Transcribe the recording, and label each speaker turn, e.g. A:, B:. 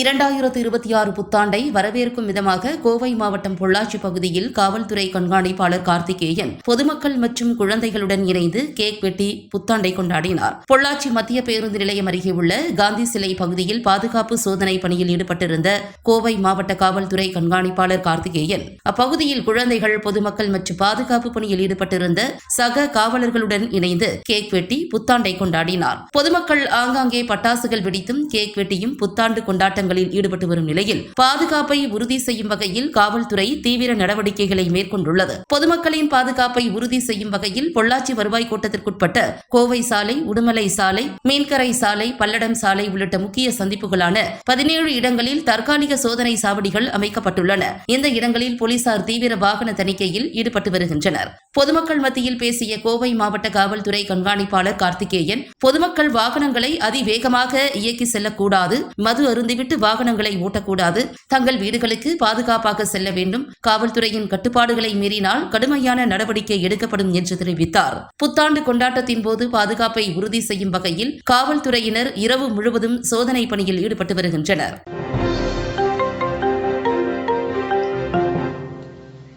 A: இரண்டாயிரத்து இருபத்தி ஆறு புத்தாண்டை வரவேற்கும் விதமாக கோவை மாவட்டம் பொள்ளாச்சி பகுதியில் காவல்துறை கண்காணிப்பாளர் கார்த்திகேயன் பொதுமக்கள் மற்றும் குழந்தைகளுடன் இணைந்து கேக் வெட்டி புத்தாண்டை கொண்டாடினார். பொள்ளாச்சி மத்திய பேருந்து நிலையம் அருகே உள்ள காந்தி சிலை பகுதியில் பாதுகாப்பு சோதனை பணியில் ஈடுபட்டிருந்த கோவை மாவட்ட காவல்துறை கண்காணிப்பாளர் கார்த்திகேயன் அப்பகுதியில் குழந்தைகள் பொதுமக்கள் மற்றும் பாதுகாப்பு பணியில் ஈடுபட்டிருந்த சக காவலர்களுடன் இணைந்து கேக் வெட்டி புத்தாண்டை கொண்டாடினார். பொதுமக்கள் ஆங்காங்கே பட்டாசுகள் வெடித்தும் கேக் வெட்டியும் புத்தாண்டு கொண்டாட்டம் போராட்டங்களில் ஈடுபட்டு வரும் நிலையில் பாதுகாப்பை உறுதி செய்யும் வகையில் காவல்துறை தீவிர நடவடிக்கைகளை மேற்கொண்டுள்ளது. பொதுமக்களின் பாதுகாப்பை உறுதி செய்யும் வகையில் பொள்ளாச்சி வருவாய் கோட்டத்திற்குட்பட்ட கோவை சாலை உடுமலை சாலை மீன்கரை சாலை பல்லடம் சாலை உள்ளிட்ட முக்கிய சந்திப்புகளான பதினேழு இடங்களில் தற்காலிக சோதனை சாவடிகள் அமைக்கப்பட்டுள்ளன. இந்த இடங்களில் போலீசார் தீவிர வாகன தணிக்கையில் ஈடுபட்டு வருகின்றனர். பொதுமக்கள் மத்தியில் பேசிய கோவை மாவட்ட காவல்துறை கண்காணிப்பாளர் கார்த்திகேயன் பொதுமக்கள் வாகனங்களை அதிவேகமாக இயக்கி செல்லக்கூடாது மது அருந்திவிட்டு வாகனங்களை ஓட்டக்கூடாது தங்கள் வீடுகளுக்கு பாதுகாப்பாக செல்ல வேண்டும் காவல்துறையின் கட்டுப்பாடுகளை மீறினால் கடுமையான நடவடிக்கை எடுக்கப்படும் என்று தெரிவித்தார். புத்தாண்டு கொண்டாட்டத்தின் போது பாதுகாப்பை உறுதி செய்யும் வகையில் காவல்துறையினர் இரவு முழுவதும் சோதனை பணியில் ஈடுபட்டு வருகின்றனர்.